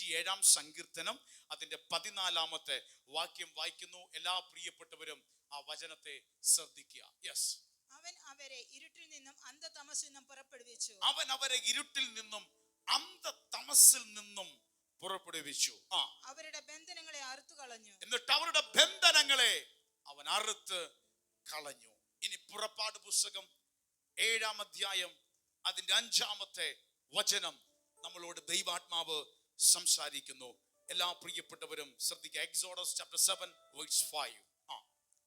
നൂറ്റിയേഴാം സങ്കീർത്തനം അതിന്റെ പതിനാലാമത്തെ വാക്യം വായിക്കുന്നു. എല്ലാ പ്രിയപ്പെട്ടവരും ആ വചനത്തെ ശ്രദ്ധിക്കുക. യെസ് അവൻ അവരെ ഇരുട്ടിൽ നിന്നും അന്ധതമസിൽ നിന്നും പുറപ്പെടുവിച്ചു. അവൻ അവരെ ഇരുട്ടിൽ നിന്നും അന്ധ തമസിൽ നിന്നും പുറപ്പെടുവിച്ചു. ആ. അവരുടെ ബന്ധനങ്ങളെ അറുത്തു കളഞ്ഞു എന്നിട്ട് അവരുടെ ബന്ധനങ്ങളെ അവൻ അറുത്ത് കളഞ്ഞു. ഇനി പുറപ്പാട് പുസ്തകം ഏഴാം അധ്യായം അതിന്റെ അഞ്ചാമത്തെ വചനം. നമ്മളോട് ദൈവാത്മാവ് സംസാരിക്കുന്നു. എല്ലാ പ്രിയപ്പെട്ടവരും ശ്രദ്ധിക്കുക. Exodus chapter seven verse five ആ.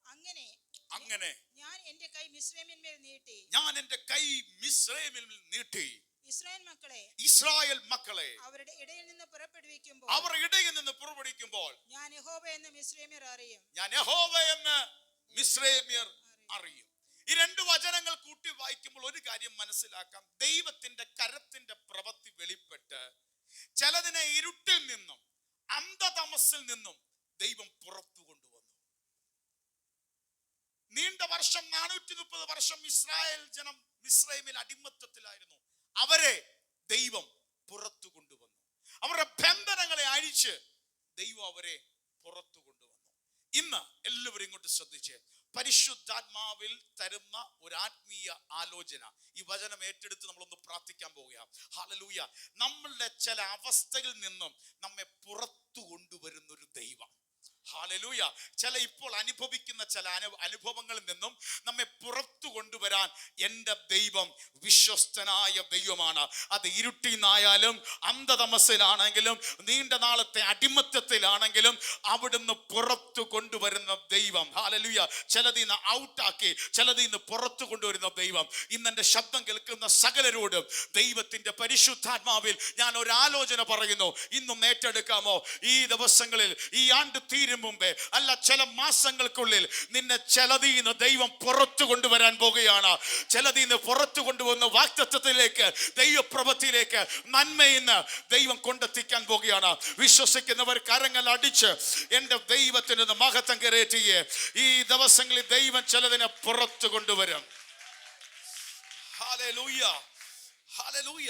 അങ്ങനെ അങ്ങനെ. ഞാൻ എന്റെ കൈ മിശ്രമിന്മേൽ നീട്ടി. ഞാൻ എന്റെ കൈ മിസ്രൈമിൽ നീട്ടി. ഇസ്രായേൽ മക്കളെ ഇസ്രായേൽ മക്കളെ അവരുടെ ഇടയിൽ നിന്ന് പുറപ്പെടുവിക്കുമ്പോൾ അവർ ഇടയിൽ നിന്ന് പുറപ്പെടുവിക്കുമ്പോൾ ഞാൻ യഹോബ എന്ന് മിശ്രമിയർ അറിയും. ഞാൻ യഹോവ എന്ന് മിസ്രൈമ്യർ അറിയും. ഈ രണ്ട് വചനങ്ങൾ കൂട്ടി വായിക്കുമ്പോൾ ഒരു കാര്യം മനസ്സിലാക്കാം. ദൈവത്തിന്റെ കരത്തിന്റെ പ്രവൃത്തി വെളിപ്പെട്ട് ചിലതിനെ ഇരുട്ടിൽ നിന്നും അന്ധതമസിൽ നിന്നും ദൈവം പുറത്തു കൊണ്ടുവന്നു. നീണ്ട വർഷം നാനൂറ്റി മുപ്പത് വർഷം ഇസ്രായേൽ ജനം മിസ്രൈമിൽ അടിമത്തത്തിലായിരുന്നു. അവരെ ദൈവം പുറത്തു കൊണ്ടുവന്നു. അവരുടെ ബന്ധനങ്ങളെ അഴിച്ച് ദൈവം അവരെ പുറത്തു ഇന്ന് എല്ലാവരും ഇങ്ങോട്ട് ശ്രദ്ധിച്ച്. പരിശുദ്ധാത്മാവിൽ തരുന്ന ഒരു ആത്മീയ ആലോചന. ഈ വചനം ഏറ്റെടുത്ത് നമ്മളൊന്ന് പ്രാർത്ഥിക്കാൻ പോവുക ഹാലലൂയ നമ്മളുടെ ചില അവസ്ഥയിൽ നിന്നും നമ്മെ പുറത്തു കൊണ്ടുവരുന്ന ഒരു ദൈവം. ഹാലലൂയ. ചില ഇപ്പോൾ അനുഭവിക്കുന്ന ചില അനു അനുഭവങ്ങളിൽ നിന്നും നമ്മെ പുറത്തു കൊണ്ടുവരാൻ എന്റെ ദൈവം വിശ്വസ്തനായ ദൈവമാണ്. അത് ഇരുട്ടിൽ നിന്നായാലും അന്ധതമസിലാണെങ്കിലും നീണ്ട നാളത്തെ അടിമത്തത്തിലാണെങ്കിലും അവിടുന്ന് പുറത്തു കൊണ്ടുവരുന്ന ദൈവം. ഹാലലൂയ. ചിലതിൽ നിന്ന് ഔട്ടാക്കി ചിലതിൽ നിന്ന് പുറത്തു കൊണ്ടുവരുന്ന ദൈവം. ഇന്ന് എന്റെ ശബ്ദം കേൾക്കുന്ന സകലരോടും ദൈവത്തിന്റെ പരിശുദ്ധാത്മാവിൽ ഞാൻ ഒരാലോചന പറയുന്നു. ഇന്നും ഏറ്റെടുക്കാമോ? ഈ ദിവസങ്ങളിൽ ഈ ആണ്ട് തീരും മുമ്പേ. അല്ല ചില മാസങ്ങൾക്കുള്ളിൽ നിന്നെ ചിലതിൽ നിന്ന് ദൈവം പുറത്തു കൊണ്ടുവരാൻ പോകുകയാണ് ചിലതിൽ നിന്ന് പുറത്തു കൊണ്ടുവന്ന വാക്തത്വത്തിലേക്ക് ദൈവപ്രവത്തിലേക്ക് നന്മയിന്ന് ദൈവം കൊണ്ടെത്തിക്കാൻ പോകുകയാണ് വിശ്വസിക്കുന്നവർ കരങ്ങൾ അടിച്ച് എന്റെ ദൈവത്തിന് നിന്ന് മഹത്വം കയറിയറ്റിയെ ഈ ദിവസങ്ങളിൽ ദൈവം ചിലതിനെ പുറത്തു കൊണ്ടുവരും. ഹാലേ ലൂയ്യ ഹാലേ ഹാലലൂയ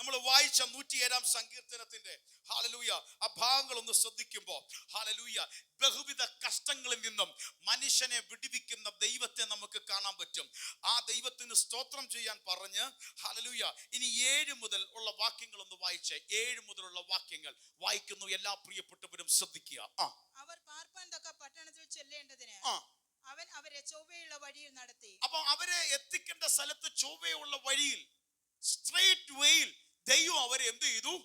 നമ്മൾ വായിച്ച നൂറ്റി ഏഴാം സങ്കീർത്തനത്തിന്റെ ഹാലലൂയ ആ ഭാഗങ്ങൾ ഒന്ന് ശ്രദ്ധിക്കുമ്പോൾ ഹാലലൂയ ബഹുവിധ കഷ്ടങ്ങളിൽ നിന്നും മനുഷ്യനെ വിടിവിക്കുന്ന ദൈവത്തെ നമുക്ക് കാണാൻ പറ്റും. ആ ദൈവത്തിന് സ്തോത്രം ചെയ്യാൻ പറഞ്ഞ് ഹാലലൂയ ഇനി ഏഴ് മുതൽ ഉള്ള വാക്യങ്ങൾ ഒന്ന് വായിച്ച്. ഏഴ് മുതലുള്ള വാക്യങ്ങൾ വായിക്കുന്നു. എല്ലാ പ്രിയപ്പെട്ടവരും ശ്രദ്ധിക്കുക. ആ. അവർ പാർപ്പാൻ തക്ക പട്ടണത്തിൽ ചെല്ലേണ്ടതിന് ആ. അവൻ അവരെ ചൊവ്വയുള്ള വഴിയിൽ നടത്തി. അപ്പൊ അവരെ എത്തിക്കേണ്ട സ്ഥലത്ത് ചൊവ്വയുള്ള വഴിയിൽ സ്ട്രേറ്റ് വേയിൽ ദൈവം അവരെ എന്ത് ചെയ്തു?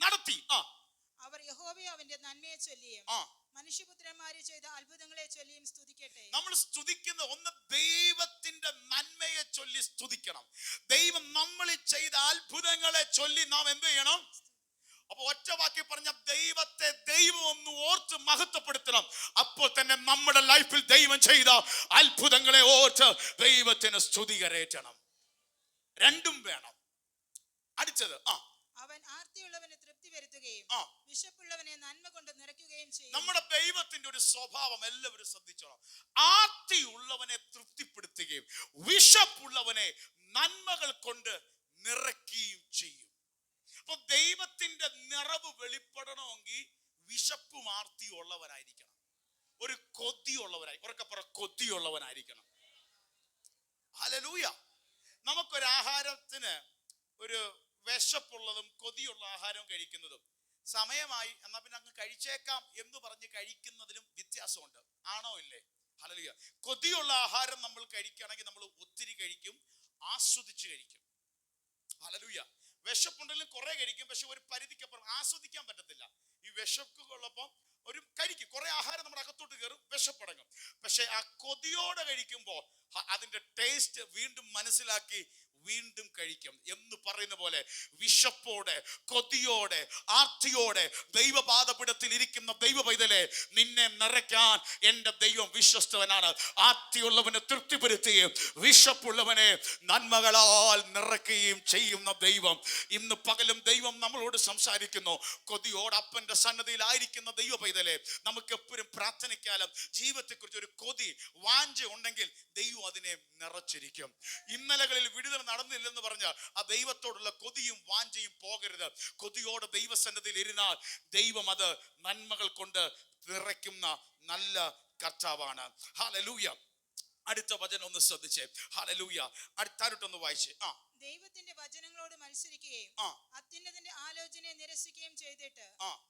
നടത്തി. ആ. അവർ യഹോവയെ അവന്റെ നന്മയെ ചൊല്ലിയും ആ. മനുഷ്യപുത്രന്മാരെ ചെയ്ത അത്ഭുതങ്ങളെ ചൊല്ലിയും സ്തുതിക്കട്ടെ. നമ്മൾ സ്തുതിക്കുന്ന ഒന്ന് ദൈവത്തിന്റെ നന്മയെ ചൊല്ലി സ്തുതിക്കണം. ദൈവം നമ്മൾ ചെയ്ത അത്ഭുതങ്ങളെ ചൊല്ലി നാം എന്ത് ചെയ്യണം? അപ്പൊ ഒറ്റ വാക്കി പറഞ്ഞ ദൈവത്തെ ദൈവം ഒന്ന് ഓർത്ത് മഹത്വപ്പെടുത്തണം. അപ്പോൾ തന്നെ നമ്മുടെ ലൈഫിൽ ദൈവം ചെയ്ത അത്ഭുതങ്ങളെ ഓർത്ത് ദൈവത്തിന് സ്തുതി കരയറ്റണം. രണ്ടും വേണം. അടിച്ചത്. ആ. അവൻ ആർത്തിയുള്ളവന് തൃപ്തി വരുത്തുകയും വിശപ്പുള്ളവനെ നന്മ കൊണ്ട് നിറയ്ക്കുകയും ചെയ്യും. നമ്മുടെ ദൈവത്തിന്റെ ഒരു സ്വഭാവം എല്ലാവരും ശ്രദ്ധിച്ചോളാം. ആർത്തിയുള്ളവനെ തൃപ്തിപ്പെടുത്തുകയും വിശപ്പുള്ളവനെ നന്മകൾ കൊണ്ട് നിറയ്ക്കുകയും ചെയ്യും. അപ്പൊ ദൈവത്തിന്റെ നിറവ് വെളിപ്പെടണമെങ്കിൽ വിശപ്പും ആർത്തിയും ഉള്ളവനായിരിക്കണം ഒരു കൊതിയുള്ളവരായി ഉറക്കപ്പുറ കൊതിയുള്ളവനായിരിക്കണം. ഹലലൂയ നമുക്കൊരു ആഹാരത്തിന് ഒരു വിശപ്പുള്ളതും കൊതിയുള്ള ആഹാരവും കഴിക്കുന്നതും. സമയമായി എന്നാൽ പിന്നെ അങ്ങ് കഴിച്ചേക്കാം എന്ന് പറഞ്ഞ് കഴിക്കുന്നതിലും വ്യത്യാസമുണ്ട്. ആണോ ഇല്ലേ? ഹലലിയ കൊതിയുള്ള ആഹാരം നമ്മൾ കഴിക്കുകയാണെങ്കിൽ നമ്മൾ ഒത്തിരി കഴിക്കും ആസ്വദിച്ച് കഴിക്കും. ഹലലുയ വിശപ്പുണ്ടെങ്കിലും കുറെ കഴിക്കും പക്ഷെ ഒരു പരിധിക്കപ്പുറം ആസ്വദിക്കാൻ പറ്റത്തില്ല. ഈ വിശപ്പുള്ളപ്പം ഒരു കഴിക്കും. കുറെ ആഹാരം നമ്മുടെ അകത്തോട്ട് കയറും വിശപ്പടങ്ങും. പക്ഷെ ആ കൊതിയോടെ കഴിക്കുമ്പോൾ അതിന്റെ ടേസ്റ്റ് വീണ്ടും മനസ്സിലാക്കി വീണ്ടും കഴിക്കും എന്ന് പറയുന്ന പോലെ വിശപ്പോടെ കൊതിയോടെ ആർത്തിയോടെ ദൈവപാദപിടത്തിൽ ഇരിക്കുന്ന ദൈവ പൈതലെ നിന്നെ നിറയ്ക്കാൻ എന്റെ ദൈവം വിശ്വസ്തവനാണ്. ആർത്തിയുള്ളവനെ തൃപ്തിപ്പെടുത്തുകയും വിശപ്പുള്ളവനെ നന്മകളാൽ നിറയ്ക്കുകയും ചെയ്യുന്ന ദൈവം. ഇന്ന് പകലും ദൈവം നമ്മളോട് സംസാരിക്കുന്നു. കൊതിയോട് അപ്പന്റെ സന്നദ്ധയിലായിരിക്കുന്ന ദൈവ പൈതലെ നമുക്ക് എപ്പോഴും പ്രാർത്ഥനയ്ക്കാലം ജീവിതത്തെക്കുറിച്ച് ഒരു കൊതി വാഞ്ച ഉണ്ടെങ്കിൽ ദൈവം അതിനെ നിറച്ചിരിക്കും. ഇന്നലകളിൽ വിടുതൽ നടന്നില്ലെന്ന് പറഞ്ഞാൽ ആ ദൈവത്തോടുള്ള കൊതിയും വാഞ്ചയും പോകരുത്. കൊതിയോടെ ദൈവസന്നദ്ധിയിൽ ഇരുന്നാൽ ദൈവം അത് നന്മകൾ കൊണ്ട് നിറയ്ക്കുന്ന നല്ല കർത്താവാണ്. ഹാലലൂയ അടുത്ത വചനം ഒന്ന് ശ്രദ്ധിച്ചേ. ഹാലലൂയ അടുത്താരോട്ടൊന്ന് വായിച്ചേ. ആ. ദൈവത്തിന്റെ വചനങ്ങളോട് മത്സരിക്കുകയും അത്യുന്നതിന്റെ ആലോചനയെ നിരസിക്കുകയും ചെയ്തിട്ട്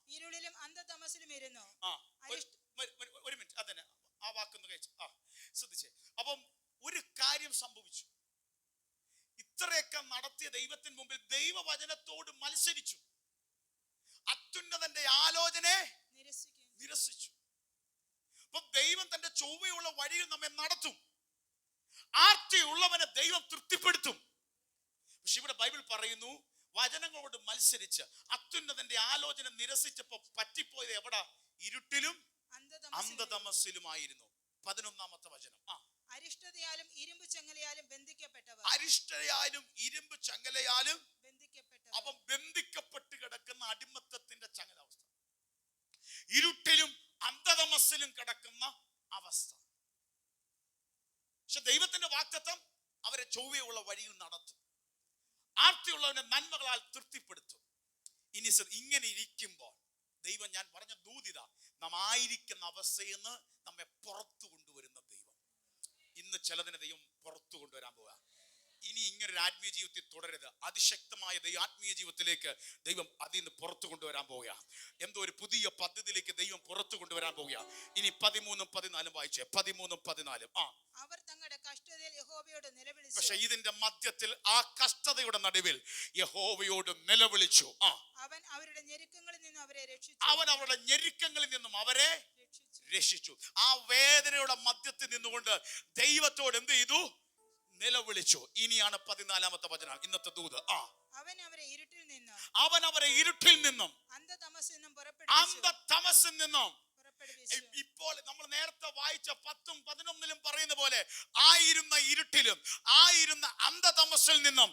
ഇരുളിലും അന്ധതമസിലും ഇരുന്നു ആ ഒരു- അരിഷ്ട- ഒരു- ഒരു- ഒരു മിനിറ്റ് അതന്നെ ആ വാക്കൊന്ന് കഴിച്ചു ആ ശ്രദ്ധിച്ചേ അപ്പം ഒരു കാര്യം സംഭവിച്ചു ഇത്രയൊക്കെ നടത്തിയ ദൈവത്തിന് മുമ്പിൽ ദൈവവചനത്തോട് മത്സരിച്ചു. അത്യുന്നതന്റെ ആലോചനയെ നിരസിച്ചു. അപ്പൊ ദൈവം തന്റെ ചൊവ്വയുള്ള വഴിയിൽ നമ്മെ നടത്തും. ആർത്തിയുള്ളവനെ ദൈവം തൃപ്തിപ്പെടുത്തും. പക്ഷെ ഇവിടെ ബൈബിൾ പറയുന്നു വചനങ്ങളോട് മത്സരിച്ച് അത്യുന്നതന്റെ ആലോചന നിരസിച്ചപ്പോ പറ്റിപ്പോയത് എവിടെ? ഇരുട്ടിലും അന്ധതമസിലും അന്ധതമസ്സിലുമായിരുന്നു. പതിനൊന്നാമത്തെ വചനം. ആ. അരിഷ്ടതയാലും ഇരുമ്പ് ചെങ്ങലയാലും ബന്ധിക്കപ്പെട്ടവർ. അരിഷ്ടതയാലും ഇരുമ്പ് ചങ്ങലയാലും ബന്ധിക്കപ്പെട്ടവർ അവൻ ബന്ധിക്കപ്പെട്ട് കിടക്കുന്ന അടിമത്തത്തിന്റെ ചങ്ങലാവസ്ഥ ഇരുട്ടിലും അന്ധതമസ്സിലും കിടക്കുന്ന അവസ്ഥ പക്ഷെ ദൈവത്തിന്റെ വാക്തത്വം അവരെ ചൊവ്വയുള്ള വഴിയിൽ നടത്തും ആർത്തിയുള്ളവനെ നന്മകളാൽ തൃപ്തിപ്പെടുത്തും ഇനി ശ്ര- ഇങ്ങനെ ഇരിക്കുമ്പോൾ ദൈവം ഞാൻ പറഞ്ഞ ദൂതിത നാം ആയിരിക്കുന്ന അവസ്ഥയിൽ നിന്ന് നമ്മെ പുറത്തു കൊണ്ടുവരുന്ന ദൈവം. ഇന്ന് ചിലതിനെ ദൈവം പുറത്തു കൊണ്ടുവരാൻ പോവുക. ഇനി ഇങ്ങനെ ഒരു ആത്മീയ ജീവിതത്തിൽ തുടരരുത്. അതിശക്തമായ ദൈവ ആത്മീയ ജീവിതത്തിലേക്ക് ദൈവം അതിൽ നിന്ന് പുറത്തു കൊണ്ടുവരാൻ പോവുക. എന്തോ ഒരു പുതിയ പദ്ധതിയിലേക്ക് ദൈവം പുറത്തു കൊണ്ടുവരാൻ പോവുക. ഇനി പതിമൂന്നും പതിനാലും വായിച്ചേ. പതിമൂന്നും പതിനാലും. ആ. അവർ തങ്ങളുടെ കഷ്ടതയിൽ യഹോവയോട് പക്ഷെ നിലവിളിച്ചു ഇതിന്റെ മധ്യത്തിൽ ആ കഷ്ടതയുടെ നടുവിൽ യഹോവയോട് നിലവിളിച്ചു. ആ. അവൻ അവരുടെ ഞെരുക്കങ്ങളിൽ നിന്നും അവരെ രക്ഷിച്ചു. അവൻ അവരുടെ ഞെരുക്കങ്ങളിൽ നിന്നും അവരെ രക്ഷിച്ചു. ആ വേദനയുടെ മധ്യത്തിൽ നിന്നുകൊണ്ട് ദൈവത്തോട് എന്ത് ചെയ്തു? നിലവിളിച്ചു. ഇനിയാണ് പതിനാലാമത്തെ വചനം. ഇന്നത്തെ ദൂത്. ആ. അവൻ അവരെ ഇരുട്ടിൽ നിന്നും അവൻ അവരെ ഇരുട്ടിൽ നിന്നും അന്ധതമസിൽ നിന്നും ഇപ്പോൾ നമ്മൾ നേരത്തെ വായിച്ച പത്തും പതിനൊന്നിലും പറയുന്ന പോലെ ആയിരുന്ന ഇരുട്ടിലും ആയിരുന്ന അന്ധതമസിൽ നിന്നും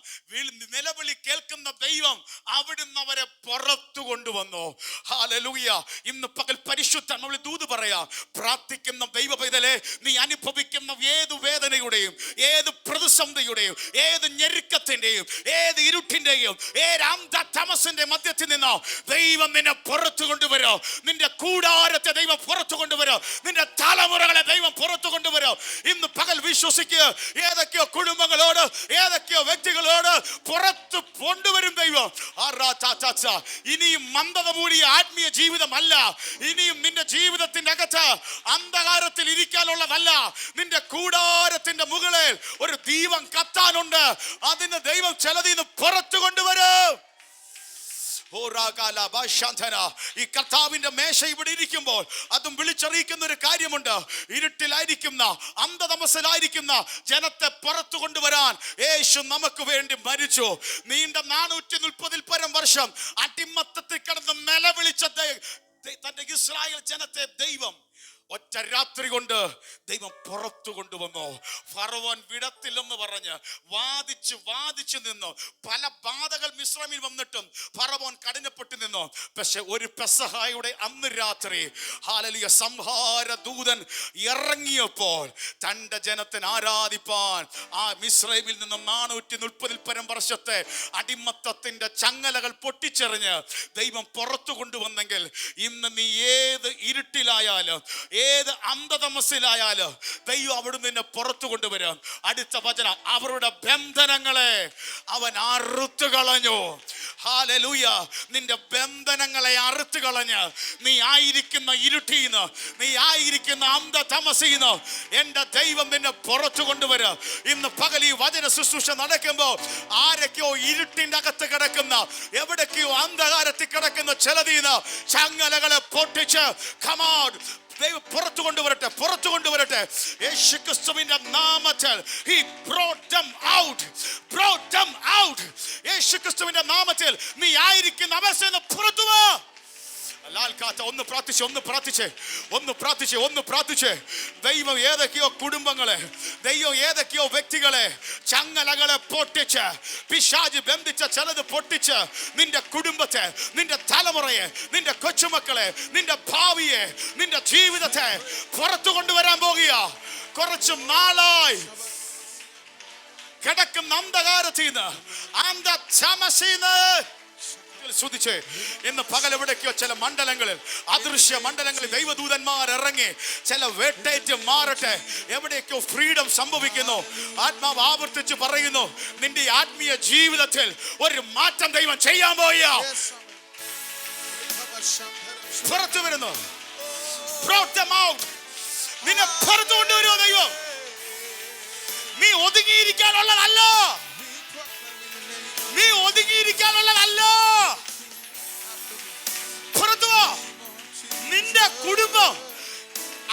നിലവിളി കേൾക്കുന്ന ദൈവം അവിടുന്ന് അവരെ പുറത്തു കൊണ്ടുവന്നു. ഹാലലൂയ ഇന്ന് പകൽ പരിശുദ്ധ നമ്മൾ ദൂത് പറയാ പ്രാർത്ഥിക്കുന്ന ദൈവ പൈതലെ നീ അനുഭവിക്കുന്ന ഏത് വേദനയുടെയും ഏത് പ്രതിസന്ധിയുടെയും ഏത് ഞെരുക്കത്തിന്റെയും ഏത് ഇരുട്ടിന്റെയും ഏത് അന്ധതമസിന്റെ മധ്യത്തിൽ നിന്നോ ദൈവം നിന്നെ പുറത്തു കൊണ്ടുവരോ. നിന്റെ കൂടാരത്തെ ദൈവം പുറത്തു കൊണ്ടുവരോ? നിന്റെ തലമുറകളെ ദൈവം പുറത്തു കൊണ്ടുവരും? ഇന്ന് പകൽ വിശ്വസിക്കുക ഏതൊക്കെയോ കുടുംബങ്ങളോട് ഏതൊക്കെയോ വ്യക്തികളോട് പുറത്തു കൊണ്ടുവരും ദൈവം. ഇനിയും മന്ദത മൂടിയ ആത്മീയ ജീവിതമല്ല. ഇനിയും നിന്റെ ജീവിതത്തിന്റെ അകത്ത് അന്ധകാരത്തിൽ ഇരിക്കാനുള്ളതല്ല. നിന്റെ കൂടാരത്തിന്റെ മുകളിൽ ഒരു ദീപം കത്താനുണ്ട്. അതിന് ദൈവം ചിലതിന്ന് പുറത്തു കൊണ്ടുവരും. ഈ കർത്താവിന്റെ മേശ ഇവിടെ ഇരിക്കുമ്പോൾ അതും വിളിച്ചറിയിക്കുന്ന ഒരു കാര്യമുണ്ട്. ഇരുട്ടിലായിരിക്കുന്ന അന്ധതമസിലായിരിക്കുന്ന ജനത്തെ പുറത്തു കൊണ്ടുവരാൻ യേശു നമുക്ക് വേണ്ടി മരിച്ചു. നീണ്ട നാനൂറ്റി മുപ്പതിൽ പരം വർഷം അടിമത്തത്തിൽ കിടന്ന് നിലവിളിച്ച തന്റെ ഇസ്രായേൽ ജനത്തെ ദൈവം ഒറ്റ രാത്രി കൊണ്ട് ദൈവം പുറത്തു കൊണ്ടുവന്നു. ഫറവോൻ വിടത്തില്ലെന്ന് പറഞ്ഞ് വാദിച്ച് വാദിച്ച് നിന്നു. പല ബാധകൾ മിശ്രമിൽ വന്നിട്ടും ഫറവോൻ കഠിനപ്പെട്ടു നിന്നു. പക്ഷെ ഒരു പെസഹായുടെ അന്ന് രാത്രി ഹാലലിയ സംഹാര ദൂതൻ ഇറങ്ങിയപ്പോൾ തന്റെ ജനത്തിന് ആരാധിപ്പാൻ ആ മിശ്രമിൽ നിന്നും നാനൂറ്റി മുപ്പതിൽ പരം വർഷത്തെ അടിമത്തത്തിന്റെ ചങ്ങലകൾ പൊട്ടിച്ചെറിഞ്ഞ് ദൈവം പുറത്തു കൊണ്ടുവന്നെങ്കിൽ ഇന്ന് നീ ഏത് ഇരുട്ടിലായാലും ഏത് അന്ധതമസിലായാലും ദൈവം അവിടുന്ന് നിന്നെ പുറത്തു കൊണ്ടുവരും. അടുത്ത വചനം അവരുടെ ബന്ധനങ്ങളെ അവൻ അറുത്തു കളഞ്ഞു ഹാലലൂയ നിന്റെ ബന്ധനങ്ങളെ അറുത്തു കളഞ്ഞ് നീ ആയിരിക്കുന്ന ഇരുട്ടിന്ന് നീ ആയിരിക്കുന്ന അന്ധതമസിന്ന് എന്റെ ദൈവം നിന്നെ പുറത്തു കൊണ്ടുവരും. ഇന്ന് പകൽ ഈ വചന ശുശ്രൂഷ നടക്കുമ്പോൾ ആരൊക്കെയോ ഇരുട്ടിന്റെ അകത്ത് കിടക്കുന്ന എവിടേക്കോ അന്ധകാരത്തിൽ കിടക്കുന്ന ചിലതീന്ന് ചങ്ങലകളെ പൊട്ടിച്ച് കമാൺ ദൈവം പുറത്തു കൊണ്ടുവരട്ടെ പുറത്തു കൊണ്ടുവരട്ടെ. യേശു ക്രിസ്തുവിന്റെ നാമത്തിൽ he brought them out brought them out Yeshu ക്രിസ്തുവിന്റെ നാമത്തിൽ നീ ആയിരിക്കുന്ന നിന്ന് പുറത്തു വാ. ഒന്ന് പ്രാർത്ഥിച്ച് ഒന്ന് പ്രാർത്ഥിച്ച് ഒന്ന് പ്രാർത്ഥിച്ച് ഒന്ന് പ്രാർത്ഥിച്ച്. ദൈവം ഏതൊക്കെയോ കുടുംബങ്ങളെ ദൈവം ഏതൊക്കെയോ വ്യക്തികളെ ചങ്ങലകളെ പൊട്ടിച്ച് പിശാജ് ബന്ധിച്ച ചിലത് പൊട്ടിച്ച് നിന്റെ കുടുംബത്തെ നിന്റെ തലമുറയെ നിന്റെ കൊച്ചുമക്കളെ നിന്റെ ഭാവിയെ നിന്റെ ജീവിതത്തെ പുറത്തു കൊണ്ടുവരാൻ പോകുക. കുറച്ച് നാളായി കിടക്കുന്ന അന്ധകാരത്തിൽ നിന്ന്. അന്ധ ചമസീന്ന് ശ്രദ്ധിച്ചേ ഇന്ന് പകൽ എവിടേക്കോ ചില മണ്ഡലങ്ങളിൽ അദൃശ്യ മണ്ഡലങ്ങളിൽ ദൈവദൂതന്മാർ ഇറങ്ങി ചില വേട്ടേറ്റ് മാറട്ടെ. എവിടേക്കോ ഫ്രീഡം സംഭവിക്കുന്നു. ആത്മാവ് ആവർത്തിച്ച് പറയുന്നു നിന്റെ ആത്മീയ ജീവിതത്തിൽ ഒരു മാറ്റം ദൈവം ചെയ്യാൻ പോയ പുറത്തു വരുന്നു. നിന്നെ പുറത്തു കൊണ്ടുവരുമോ ദൈവം? നീ ഒതുങ്ങിയിരിക്കാനുള്ളതല്ല. നീ ഒതുങ്ങിയിരിക്കാനുള്ളതല്ല. പുറത്തു വാ നിന്റെ കുടുംബം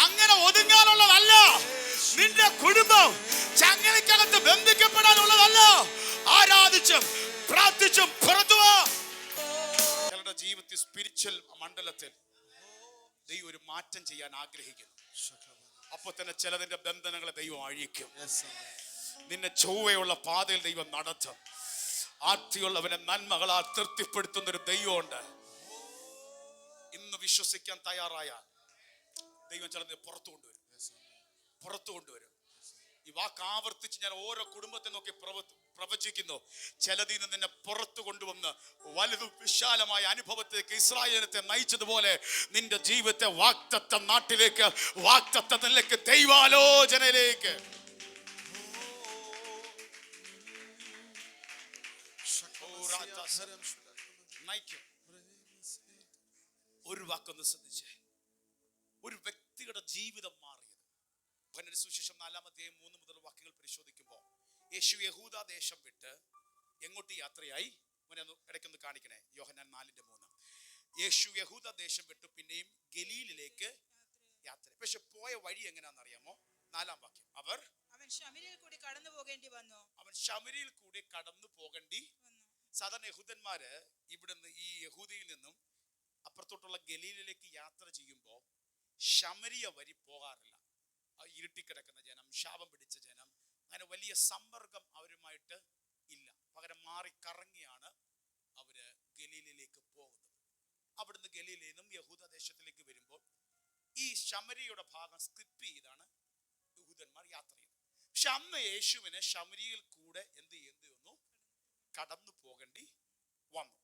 അങ്ങനെ ഒതുങ്ങാനുള്ളതല്ല. നിന്റെ കുടുംബം ചങ്ങലക്കകത്ത് ബന്ധിക്കപ്പെടാനുള്ളതല്ല. ആരാധിച്ചും പ്രാർത്ഥിച്ചും പുറത്തു വാ ചിലരുടെ ജീവിതത്തിൽ സ്പിരിച്വൽ മണ്ഡലത്തിൽ ദൈവം ഒരു മാറ്റം ചെയ്യാൻ ആഗ്രഹിക്കുന്നു. അപ്പൊ തന്നെ ചിലതിന്റെ ബന്ധനങ്ങളെ ദൈവം അഴിക്കും. നിന്നെ ചൊവ്വയുള്ള പാതയിൽ ദൈവം നടത്തും. ആർത്തിയുള്ളവനെ നന്മകളാൽ തൃപ്തിപ്പെടുത്തുന്ന ഒരു ദൈവമുണ്ട്. ഇന്ന് വിശ്വസിക്കാൻ തയ്യാറായ ദൈവം ചിലത് പുറത്തു കൊണ്ടുവരും. പുറത്തു കൊണ്ടുവരും. ഈ വാക്ക് ആവർത്തിച്ച് ഞാൻ ഓരോ കുടുംബത്തെ നോക്കി പ്രവ- പ്രവചിക്കുന്നു. ചിലതിൽ നിന്ന് നിന്നെ പുറത്തു കൊണ്ടുവന്ന് വലുതും വിശാലമായ അനുഭവത്തിലേക്ക് ഇസ്രായേലത്തെ നയിച്ചതുപോലെ നിന്റെ ജീവിതത്തെ വാക്തത്വ നാട്ടിലേക്ക് വാക്തത്വത്തിലേക്ക് ദൈവാലോചനയിലേക്ക് നയിക്കും. ഒരു വാക്കൊന്ന് ശ്രദ്ധിച്ചേ. ഒരു വ്യക്തിയുടെ ജീവിതം മാറിയത്. യോഹന്നാന്റെ സുശേഷം നാലാമത്തെ മൂന്ന് മുതൽ വാക്യങ്ങൾ പരിശോധിക്കുമ്പോൾ യേശു യഹൂദ ദേശം വിട്ട് എങ്ങോട്ട് യാത്രയായി? മോനെ ഒന്ന് ഇടയ്ക്കൊന്ന് കാണിക്കണേ. യോഹനാൻ നാലിന്റെ മൂന്ന്. യേശു യഹൂദ ദേശം വിട്ട് പിന്നെയും ഗലീലിലേക്ക് യാത്ര പക്ഷെ പോയ വഴി എങ്ങനെയാണെന്ന് അറിയാമോ നാലാം വാക്യം. അവർ അവൻ ശമിരിയിൽ കൂടി കടന്നു പോകേണ്ടി വന്നു. അവൻ ശമരിയിൽ കൂടി കടന്നു പോകേണ്ടി സാധാരണ യഹൂദന്മാർ ഇവിടുന്ന് ഈ യഹൂദിയിൽ നിന്നും അപ്പുറത്തോട്ടുള്ള ഗലീലിലേക്ക് യാത്ര ചെയ്യുമ്പോൾ ശമരിയ വരി പോകാറില്ല. ഇരുട്ടിക്കിടക്കുന്ന ജനം ശാപം പിടിച്ച ജനം അങ്ങനെ വലിയ സമ്പർക്കം അവരുമായിട്ട് ഇല്ല. പകരം മാറി കറങ്ങിയാണ് അവർ ഗലീലിലേക്ക് പോകുന്നത്. അവിടുന്ന് ഗലീലിൽ നിന്നും യഹൂദ ദേശത്തിലേക്ക് വരുമ്പോൾ ഈ ശമരിയുടെ ഭാഗം സ്കിപ്പ് ചെയ്താണ് യഹൂദന്മാർ യാത്ര ചെയ്യുന്നത്. പക്ഷെ അന്ന് യേശുവിനെ ശമരിയിൽ കൂടെ എന്ത് ചെയ്യേണ്ടി വന്നു കടന്നു പോകേണ്ടി വന്നു.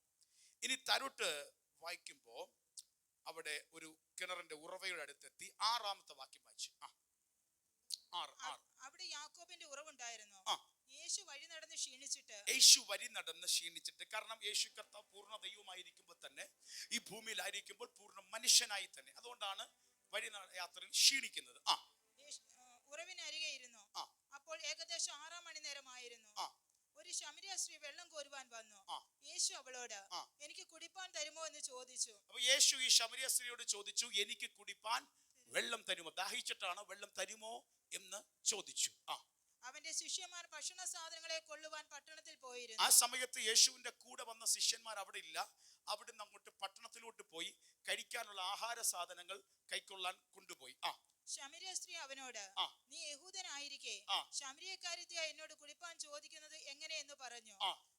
ഇനി തരുട്ട് വായിക്കുമ്പോൾ അവിടെ ഒരു കിണറിന്റെ ഉറവയുടെ അടുത്തെത്തി ആറാമത്തെ വാക്യം വായിച്ചു. ആ ആറ് ആറ്. അവിടെ യാക്കോബിന്റെ ഉറവുണ്ടായിരുന്നു. യേശു വഴി നടന്ന് ക്ഷീണിച്ചിട്ട്. യേശു വഴി നടന്ന് ക്ഷീണിച്ചിട്ട്. കാരണം യേശു കർത്താവ് പൂർണ ദൈവമായിരിക്കുമ്പോൾ തന്നെ ഈ ഭൂമിയിലായിരിക്കുമ്പോൾ പൂർണ മനുഷ്യനായി തന്നെ. അതുകൊണ്ടാണ് വഴി യാത്രയിൽ ക്ഷീണിക്കുന്നത്. ആ. ഉറവിനരികെ ഇരുന്നു. അപ്പോൾ ഏകദേശം ആറാം മണി നേരമായിരുന്നു. ഒരു ശമരിയ സ്ത്രീ വെള്ളം കോരുവാൻ വന്നു. യേശു അവളോട് എനിക്ക് കുടിപ്പാൻ തരുമോ? എന്ന് ചോദിച്ചു. അപ്പൊ യേശു ഈ ശമരിയ സ്ത്രീയോട് ചോദിച്ചു എനിക്ക് കുടിപ്പാൻ വെള്ളം തരുമോ? ദാഹിച്ചിട്ടാണ് വെള്ളം തരുമോ? എന്ന് ചോദിച്ചു. ആ. അവന്റെ ശിഷ്യന്മാർ ഭക്ഷണ സാധനങ്ങളെ കൊള്ളുവാൻ പട്ടണത്തിൽ പോയിരുന്നു. ആ സമയത്ത് യേശുവിന്റെ കൂടെ വന്ന ശിഷ്യന്മാർ അവിടെ ഇല്ല. അവിടുന്ന് അങ്ങോട്ട് പട്ടണത്തിലോട്ട് പോയി കഴിക്കാനുള്ള ആഹാര സാധനങ്ങൾ കൈക്കൊള്ളാൻ കൊണ്ടുപോയി. ആ. ശമരിയ സ്ത്രീ അവനോട് നീ യഹൂദനായിരിക്കെ ആ. ശമരിയക്കാരത്തിയ എന്നോട് കുളിപ്പാൻ ചോദിക്കുന്നത് എങ്ങനെയെന്ന് പറഞ്ഞു.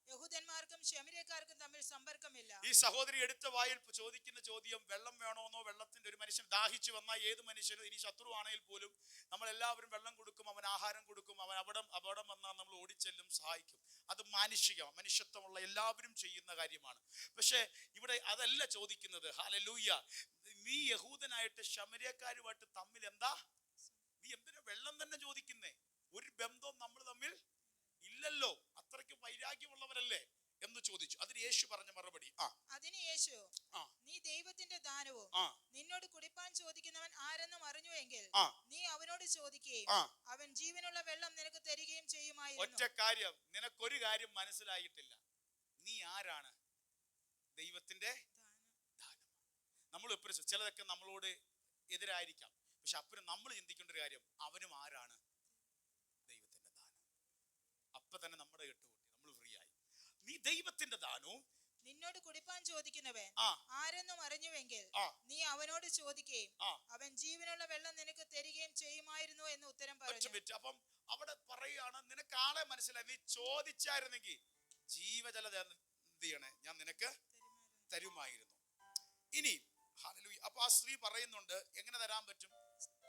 യഹൂദന്മാർക്കും ശമരിയക്കാർക്കും തമ്മിൽ സമ്പർക്കമില്ല. ഈ സഹോദരി എടുത്ത വായിൽ ചോദിക്കുന്ന ചോദ്യം വെള്ളം വേണോന്നോ? വെള്ളത്തിന്റെ ഒരു മനുഷ്യൻ ദാഹിച്ചു വന്നാൽ ഏത് മനുഷ്യനും ഇനി ശത്രുവാണെങ്കിൽ പോലും നമ്മൾ എല്ലാവരും വെള്ളം കൊടുക്കും അവൻ ആഹാരം കൊടുക്കും അവൻ അവിടം അപകടം വന്നാൽ നമ്മൾ ഓടിച്ചെല്ലും സഹായിക്കും. അത് മാനുഷികം മനുഷ്യത്വമുള്ള എല്ലാവരും ചെയ്യുന്ന കാര്യമാണ്. പക്ഷേ ഇവിടെ അതല്ല ചോദിക്കുന്നത്. ഹാലലൂയ നീ യഹൂദനായിട്ട് ശമരിയക്കാരുമായിട്ട് തമ്മിൽ എന്താ? നീ എന്തിനാ വെള്ളം തന്നെ ചോദിക്കുന്നേ? ഒരു ബന്ധവും നമ്മൾ തമ്മിൽ ഇല്ലല്ലോ. അത്രയ്ക്ക് വൈരാഗ്യമുള്ളവരല്ലേ എന്ന് ചോദിച്ചു. അതിന് യേശു പറഞ്ഞ മറുപടി. ആ. അതിന് യേശു ആ. നീ ദൈവത്തിന്റെ ദാനവും നിന്നോട് കുടിപ്പാൻ ചോദിക്കുന്നവൻ ആരെന്നും അറിഞ്ഞുവെങ്കിൽ ആ. നീ അവനോട് ചോദിക്കുകയും അവൻ ജീവനുള്ള വെള്ളം നിനക്ക് തരികയും ചെയ്യുമായിരുന്നു. ഒറ്റ കാര്യം നിനക്കൊരു കാര്യം മനസ്സിലായിട്ടില്ല നീ ആരാണ് ദൈവത്തിന്റെ ദാനം നമ്മൾ എപ്പോഴും ശ്രദ്ധ- ചിലതൊക്കെ നമ്മളോട് എതിരായിരിക്കാം. പക്ഷെ അപ്പനും നമ്മൾ ചിന്തിക്കേണ്ട ഒരു കാര്യം അവനും ആരാണ്? ദൈവത്തിന്റെ ദാനം. അപ്പൊ തന്നെ നമ്മുടെ കെട്ടുകൂട്ടി നമ്മൾ ഫ്രീ ആയി. നീ ദൈവത്തിന്റെ ദാനവും നിന്നോട് കുടിപ്പാൻ ചോദിക്കുന്നവൻ ആരെന്നും അറിഞ്ഞുവെങ്കിൽ നീ അവനോട് ചോദിക്കുകയും അവൻ ജീവനുള്ള വെള്ളം നിനക്ക് തരികയും ചെയ്യുമായിരുന്നു എന്ന് ഉത്തരം പറഞ്ഞു. അപ്പം അവിടെ പറയുകയാണ് നിനക്ക് ആളെ മനസ്സിലായി. നീ ചോദിച്ചായിരുന്നെങ്കിൽ ജീവജല ചെയ്യണേ? ഞാൻ നിനക്ക് തരുമായിരുന്നു. ഇനി ഹല്ലേലൂയ. അപ്പൊ ആ സ്ത്രീ പറയുന്നുണ്ട് എങ്ങനെ തരാൻ പറ്റും?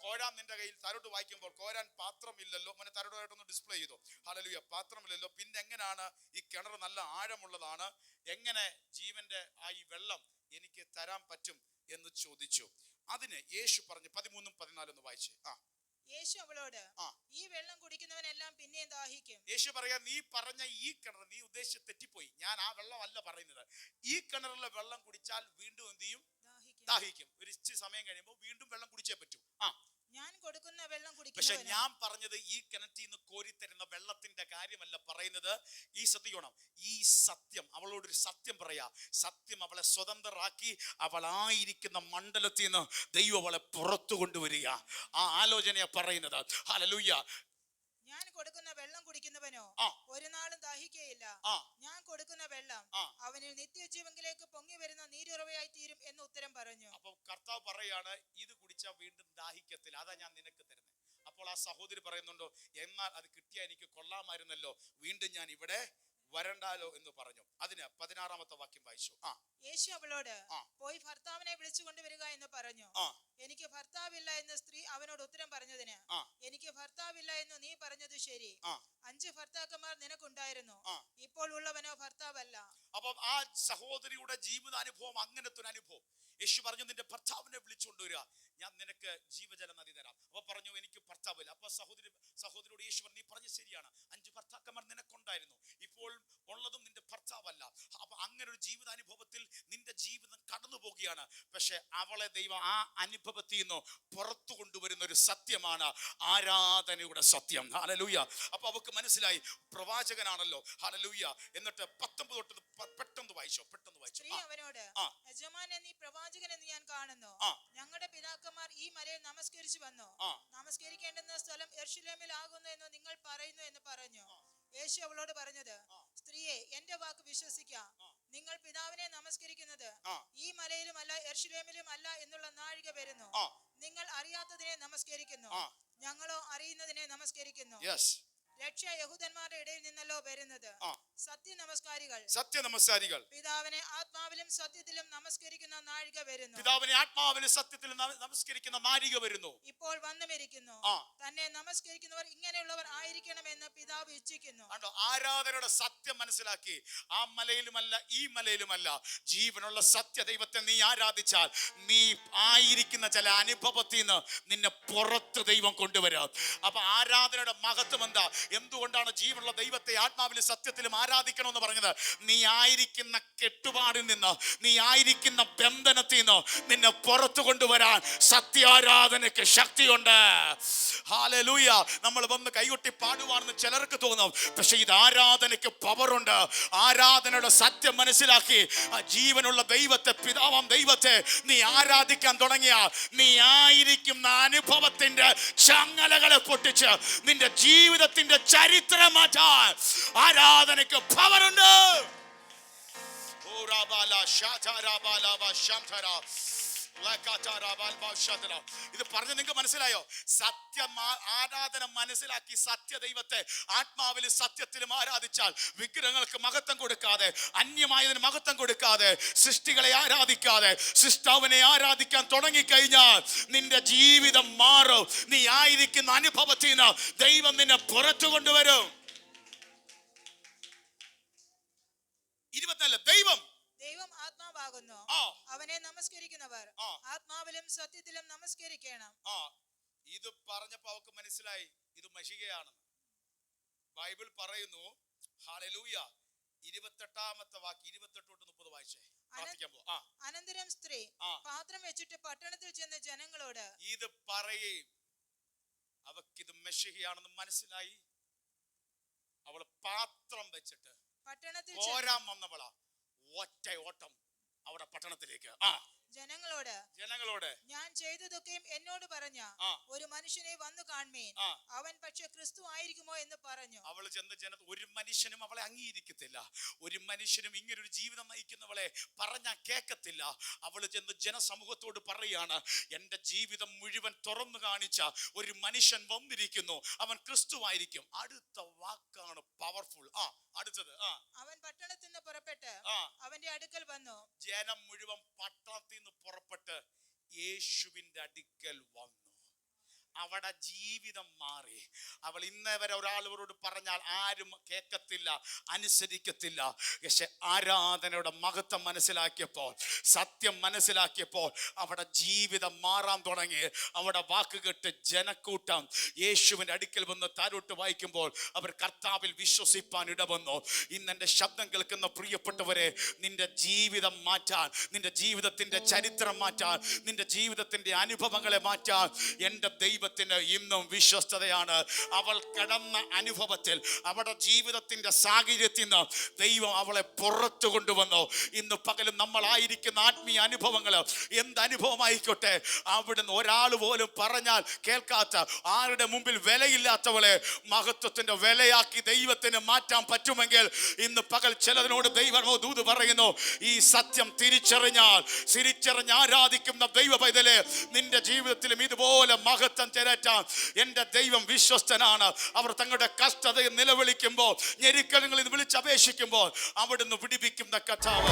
കോരാൻ നിന്റെ കയ്യിൽ തരോട്ട് വായിക്കുമ്പോൾ കോരാൻ പാത്രമില്ലല്ലോ. മോനെ തരോടായിട്ടൊന്ന് ഡിസ്പ്ലേ ചെയ്തോ. ഹലലുയ പാത്രമില്ലല്ലോ. പിന്നെ എങ്ങനെയാണ് ഈ കിണർ നല്ല ആഴമുള്ളതാണ്? എങ്ങനെ ജീവന്റെ ആ ഈ വെള്ളം എനിക്ക് തരാൻ പറ്റും എന്ന് ചോദിച്ചു. അതിന് യേശു പറഞ്ഞു പതിമൂന്നും പതിനാലും ഒന്ന് വായിച്ചേ. ആ. യേശു അവളോട് ഈ വെള്ളം കുടിക്കുന്നവനെല്ലാം പിന്നെയും ദാഹിക്കും? യേശു പറയാ നീ പറഞ്ഞ ഈ കിണർ നീ ഉദ്ദേശിച്ച് തെറ്റിപ്പോയി. ഞാൻ ആ വെള്ളം അല്ല പറയുന്നത്. ഈ കിണറിലെ വെള്ളം കുടിച്ചാൽ വീണ്ടും എന്ത് ചെയ്യും? ദാഹിക്കും. ഒരു ഇച്ചിരി സമയം കഴിയുമ്പോൾ വീണ്ടും വെള്ളം കുടിച്ചേ പറ്റൂ. ആ. ഞാൻ കൊടുക്കുന്ന വെള്ളം പക്ഷെ ഞാൻ പറഞ്ഞത് ഈ കിണറ്റിൽ നിന്ന് കോരിത്തരുന്ന വെള്ളത്തിന്റെ കാര്യമല്ല പറയുന്നത് ഈ ശ്രദ്ധിക്കണം. ഈ സത്യം അവളോട് ഒരു സത്യം പറയാ. സത്യം അവളെ സ്വതന്ത്രരാക്കി അവളായിരിക്കുന്ന മണ്ഡലത്തിൽ നിന്ന് ദൈവം അവളെ പുറത്തു കൊണ്ടുവരിക. ആ ആലോചനയാ പറയുന്നത്. ഹലലൂയ്യ ഞാൻ കൊടുക്കുന്ന വെള്ളം കുടിക്കുന്നവനോ ആ. ഒരു നാളും ദാഹിക്കയില്ല ഞാൻ കൊടുക്കുന്ന വെള്ളം. അവന് നിത്യജീവങ്കിലേക്ക് പൊങ്ങി വരുന്ന നീരുറവയായി തീരും എന്ന് ഉത്തരം പറഞ്ഞു. അപ്പൊ കർത്താവ് പറയാണ് ഇത് കുടിച്ചാൽ വീണ്ടും ദാഹിക്കത്തില്ല. അതാ ഞാൻ നിനക്ക് തരുന്നത് അപ്പോൾ ആ സഹോദരി പറയുന്നുണ്ടോ എന്നാൽ അത് കിട്ടിയാൽ എനിക്ക് കൊള്ളാമായിരുന്നല്ലോ. വീണ്ടും ഞാൻ ഇവിടെ വരണ്ടാലോ എന്ന് പറഞ്ഞു. അതിന് പതിനാറാമത്തെ വാക്യം വായിച്ചു. ആ. യേശു അവളോട് പോയി ഭർത്താവിനെ വിളിച്ചു കൊണ്ടുവരിക എന്ന് പറഞ്ഞു. എനിക്ക് ഭർത്താവില്ല എന്ന് സ്ത്രീ അവനോട് ഉത്തരം പറഞ്ഞതിന്. എനിക്ക് ഭർത്താവില്ല എന്ന് നീ പറഞ്ഞത് ശരി. അഞ്ച് ഭർത്താക്കന്മാർ നിനക്കുണ്ടായിരുന്നു. ഇപ്പോൾ ഉള്ളവനോ ഭർത്താവല്ല. അപ്പം ആ സഹോദരിയുടെ ജീവിതാനുഭവം അങ്ങനത്തെ ഒരു അനുഭവം. യേശു പറഞ്ഞു നിന്റെ ഭർത്താവിനെ വിളിച്ചുകൊണ്ടുവരിക ഞാൻ നിനക്ക് ജീവജല നദി തരാം. അപ്പൊ പറഞ്ഞു എനിക്ക് ഭർത്താവില്ല. അപ്പൊ സഹോദരി സഹോദരിയോട് യേശു പറഞ്ഞു നീ പറഞ്ഞു ശരിയാണ്. അഞ്ച് ഭർത്താക്കന്മാർ നിനക്കുണ്ടായിരുന്നു. ഇപ്പോൾ ഉള്ളതും നിന്റെ ഭർത്താവല്ല. അപ്പൊ അങ്ങനെ ഒരു ജീവിതാനുഭവത്തിൽ നിന്റെ ജീവിതം കടന്നു പോകുകയാണ്. പക്ഷെ അവളെ ദൈവം ആ അനുഭവത്തിൽ നിന്ന് പുറത്തു കൊണ്ടുവരുന്ന ഒരു സത്യമാണ് ആരാധനയുടെ സത്യം. ഹലലൂയ അപ്പൊ അവക്ക് മനസ്സിലായി പ്രവാചകനാണല്ലോ. ഹലലൂയ എന്നിട്ട് പത്തൊമ്പത് തൊട്ട് പെട്ടെന്ന് വായിച്ചോ പെട്ടെന്ന് വായിച്ചോ. അവനോട് യജമാനെ നീ പ്രവാചകൻ എന്ന് ഞാൻ കാണുന്നു. ഞങ്ങളുടെ പിതാക്കന്മാർ ഈ മലയിൽ നമസ്കരിച്ചു വന്നു. നമസ്കരിക്കേണ്ടുന്ന സ്ഥലം എർഷിലേമിൽ ആകുന്നു എന്ന് നിങ്ങൾ പറയുന്നു എന്ന് പറഞ്ഞു. യേശു അവളോട് പറഞ്ഞത് സ്ത്രീയെ എന്റെ വാക്ക് വിശ്വസിക്ക. നിങ്ങൾ പിതാവിനെ നമസ്കരിക്കുന്നത് ഈ മലയിലും അല്ല എർഷിലേമിലും അല്ല എന്നുള്ള നാഴിക വരുന്നു. നിങ്ങൾ അറിയാത്തതിനെ നമസ്കരിക്കുന്നു. ഞങ്ങളോ അറിയുന്നതിനെ നമസ്കരിക്കുന്നു. രക്ഷ യഹൂദന്മാരുടെ ഇടയിൽ നിന്നല്ലോ വരുന്നത്. സത്യ നമസ്കാരികൾ പിതാവിനെ ആത്മാവിലും സത്യത്തിലും നമസ്കരിക്കുന്ന നാഴിക വരുന്നു. പിതാവിനെ ആത്മാവിലും സത്യത്തിലും നമസ്കരിക്കുന്ന നാഴിക വരുന്നു. ഇപ്പോൾ വന്നുമിരിക്കുന്നു. തന്നെ നമസ്കരിക്കുന്നവർ ഇങ്ങനെയുള്ളവർ ആയിരിക്കണമെന്ന് പിതാവ് ഇച്ഛിക്കുന്നു. കണ്ടോ? ആരാധനയുടെ സത്യം മനസ്സിലാക്കി. ആ മലയിലുമല്ല ഈ മലയിലുമല്ല. ജീവനുള്ള സത്യ ദൈവത്തെ നീ ആരാധിച്ചാൽ നീ ആയിരിക്കുന്ന ചില അനുഭവത്തിൽ നിന്ന് നിന്നെ പുറത്ത് ദൈവം കൊണ്ടുവരാം. അപ്പൊ ആരാധനയുടെ മഹത്വം എന്താ? എന്തുകൊണ്ടാണ് ജീവനുള്ള ദൈവത്തെ ആത്മാവിലും സത്യത്തിലും ആരാധിക്കണമെന്ന് പറഞ്ഞത് നീ ആയിരിക്കുന്ന കെട്ടുപാടിൽ നിന്ന് നീ ആയിരിക്കുന്ന ബന്ധനത്തിൽ നിന്ന് നിന്നെ പുറത്തു കൊണ്ടുവരാൻ സത്യാരാധനയ്ക്ക് ശക്തിയുണ്ട്. ഹാലലൂയ നമ്മൾ വന്ന് കൈകൊട്ടി പാടുവാണെന്ന് ചിലർക്ക് തോന്നും. പക്ഷെ ഇത് ആരാധനയ്ക്ക് പവറുണ്ട്. ആരാധനയുടെ സത്യം മനസ്സിലാക്കി ആ ജീവനുള്ള ദൈവത്തെ പിതാവാം ദൈവത്തെ നീ ആരാധിക്കാൻ തുടങ്ങിയ നീ ആയിരിക്കുന്ന അനുഭവത്തിന്റെ ചങ്ങലകളെ പൊട്ടിച്ച് നിന്റെ ജീവിതത്തിന്റെ ചരിത്രം മാറ്റാൻ ആരാധനയ്ക്ക് പവറുണ്ട്. ഇത് പറഞ്ഞ് നിങ്ങൾക്ക് മനസ്സിലായോ? സത്യ ആരാധന മനസ്സിലാക്കി സത്യ ദൈവത്തെ ആത്മാവിൽ സത്യത്തിലും ആരാധിച്ചാൽ വിഗ്രഹങ്ങൾക്ക് മഹത്വം കൊടുക്കാതെ അന്യമായതിന് മഹത്വം കൊടുക്കാതെ സൃഷ്ടികളെ ആരാധിക്കാതെ സൃഷ്ടാവിനെ ആരാധിക്കാൻ തുടങ്ങിക്കഴിഞ്ഞാൽ നിന്റെ ജീവിതം മാറും. നീ ആയിരിക്കുന്ന അനുഭവത്തിൽ നിന്ന് ദൈവം നിന്നെ പുറത്തു കൊണ്ടുവരും ഇരുപത്തിനാല് ദൈവം. ദൈവം ആത്മാവാകുന്നു. അവനെ നമസ്കരിക്കുന്നവർ. ആത്മാവിലും സത്യത്തിലും നമസ്കരിക്കണം. ആ. ഇത് പറഞ്ഞപ്പോ അവക്ക് മനസ്സിലായി. ഇത് മഷികയാണ്. ബൈബിൾ പറയുന്നു ഹാലലൂയ ഇരുപത്തെട്ടാമത്തെ വാക്ക് ഇരുപത്തെട്ട് തൊട്ട് മുപ്പത് വായിച്ചേ. അനന്തരം സ്ത്രീ പാത്രം വെച്ചിട്ട് പട്ടണത്തിൽ ചെന്ന ജനങ്ങളോട് ഇത് പറയുകയും അവക്കിത് മെഷികയാണെന്ന് മനസ്സിലായി. അവൾ പാത്രം വെച്ചിട്ട് പട്ടണത്തിൽ വന്നവള വന്നവളാ. ഒറ്റ ഓട്ടം അവിടെ പട്ടണത്തിലേക്ക്. ആ ജനങ്ങളോട് ജനങ്ങളോട് ഞാൻ ചെയ്തതൊക്കെയും എന്നോട് പറഞ്ഞ. ഒരു മനുഷ്യനെ വന്നു കാണുമേൻ ആ. അവൻ പക്ഷെ ക്രിസ്തു ആയിരിക്കുമോ എന്ന് പറഞ്ഞു. അവൾ ചെന്ന് ജന ഒരു മനുഷ്യനും അവളെ അംഗീകരിക്കത്തില്ല. ഒരു മനുഷ്യനും ഇങ്ങനെ ഒരു ജീവിതം നയിക്കുന്നവളെ പറഞ്ഞാൽ കേൾക്കത്തില്ല അവൾ ചെന്ന് ജനസമൂഹത്തോട് പറയാണ് എന്റെ ജീവിതം മുഴുവൻ തുറന്നു കാണിച്ച ഒരു മനുഷ്യൻ വന്നിരിക്കുന്നു. അവൻ ക്രിസ്തു ആയിരിക്കും. അടുത്ത വാക്കാണ് പവർഫുൾ ആ അടുത്തത് ആ. അവൻ പട്ടണത്തിൽ നിന്ന് പുറപ്പെട്ട് അവന്റെ അടുക്കൽ വന്നു. ജനം മുഴുവൻ പട്ടണത്തിൽ നിന്ന് പുറപ്പെട്ട് യേശുവിന്റെ അടുക്കൽ വന്നു. അവിടെ ജീവിതം മാറി. അവൾ ഇന്നേ വരെ ഒരാളോട് പറഞ്ഞാൽ ആരും കേൾക്കത്തില്ല അനുസരിക്കത്തില്ല. പക്ഷെ ആരാധനയുടെ മഹത്വം മനസ്സിലാക്കിയപ്പോൾ സത്യം മനസ്സിലാക്കിയപ്പോൾ അവിടെ ജീവിതം മാറാൻ തുടങ്ങി. അവിടെ വാക്കുകെട്ട് ജനക്കൂട്ടം യേശുവിന്റെ അടുക്കൽ വന്ന് താരോട്ട് വായിക്കുമ്പോൾ അവർ കർത്താവിൽ വിശ്വസിപ്പാൻ ഇടവന്നു. ഇന്നെന്റെ ശബ്ദം കേൾക്കുന്ന പ്രിയപ്പെട്ടവരെ നിന്റെ ജീവിതം മാറ്റാൻ നിന്റെ ജീവിതത്തിന്റെ ചരിത്രം മാറ്റാൻ നിന്റെ ജീവിതത്തിന്റെ അനുഭവങ്ങളെ മാറ്റാൻ എന്റെ ദൈവത്തിന് ഇന്നും വിശ്വസ്തതയാണ്. അവൾ കടന്ന അനുഭവത്തിൽ അവളുടെ ജീവിതത്തിന്റെ സാഹചര്യത്തിൽ നിന്ന് ദൈവം അവളെ പുറത്തു കൊണ്ടുവന്നു. ഇന്ന് പകലും നമ്മളായിരിക്കുന്ന ആത്മീയ അനുഭവങ്ങൾ എന്ത് അനുഭവമായിക്കോട്ടെ അവിടുന്ന് ഒരാൾ പോലും പറഞ്ഞാൽ കേൾക്കാത്ത ആരുടെ മുമ്പിൽ വിലയില്ലാത്തവളെ മഹത്വത്തിന്റെ വിലയാക്കി ദൈവത്തിന് മാറ്റാൻ പറ്റുമെങ്കിൽ ഇന്ന് പകൽ ചിലതിനോട് ദൈവമോ ദൂത് പറയുന്നു ഈ സത്യം തിരിച്ചറിഞ്ഞാൽ തിരിച്ചറിഞ്ഞ് ആരാധിക്കുന്ന ദൈവ പൈതലെ നിന്റെ ജീവിതത്തിലും ഇതുപോലെ മഹത്വം തിരറ്റാൻ എന്റെ ദൈവം വിശ്വസ്തനാണ്. അവർ തങ്ങളുടെ കഷ്ടതയെ നിലവിളിക്കുമ്പോൾ ഞെരുക്കലങ്ങളിൽ വിളിച്ചപേക്ഷിക്കുമ്പോൾ അവിടുന്ന് പിടിപ്പിക്കുന്ന കഥാവ്